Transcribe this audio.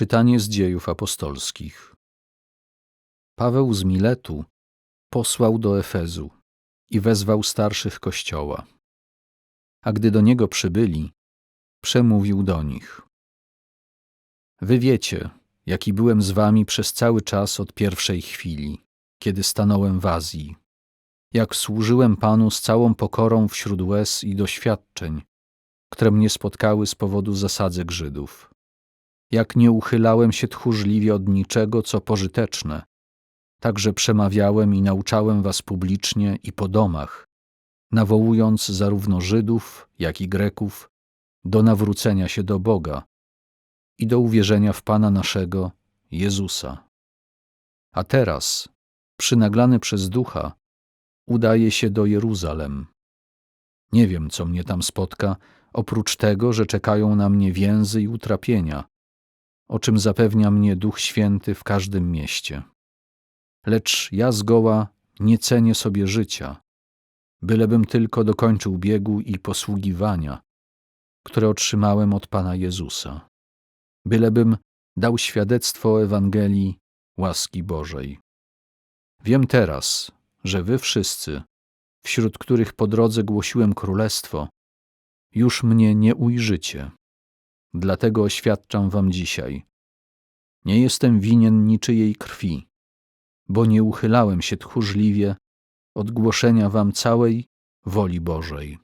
Czytanie z dziejów apostolskich. Paweł z Miletu posłał do Efezu i wezwał starszych kościoła. A gdy do niego przybyli, przemówił do nich. Wy wiecie, jaki byłem z wami przez cały czas od pierwszej chwili, kiedy stanąłem w Azji, jak służyłem Panu z całą pokorą wśród łez i doświadczeń, które mnie spotkały z powodu zasadzek Żydów. Jak nie uchylałem się tchórzliwie od niczego, co pożyteczne, także przemawiałem i nauczałem was publicznie i po domach, nawołując zarówno Żydów, jak i Greków do nawrócenia się do Boga i do uwierzenia w Pana naszego, Jezusa. A teraz, przynaglany przez Ducha, udaje się do Jeruzalem. Nie wiem, co mnie tam spotka, oprócz tego, że czekają na mnie więzy i utrapienia, o czym zapewnia mnie Duch Święty w każdym mieście. Lecz ja zgoła nie cenię sobie życia, bylebym tylko dokończył biegu i posługiwania, które otrzymałem od Pana Jezusa, bylebym dał świadectwo Ewangelii łaski Bożej. Wiem teraz, że wy wszyscy, wśród których po drodze głosiłem królestwo, już mnie nie ujrzycie. Dlatego oświadczam wam dzisiaj. Nie jestem winien niczyjej krwi, bo nie uchylałem się tchórzliwie od głoszenia wam całej woli Bożej.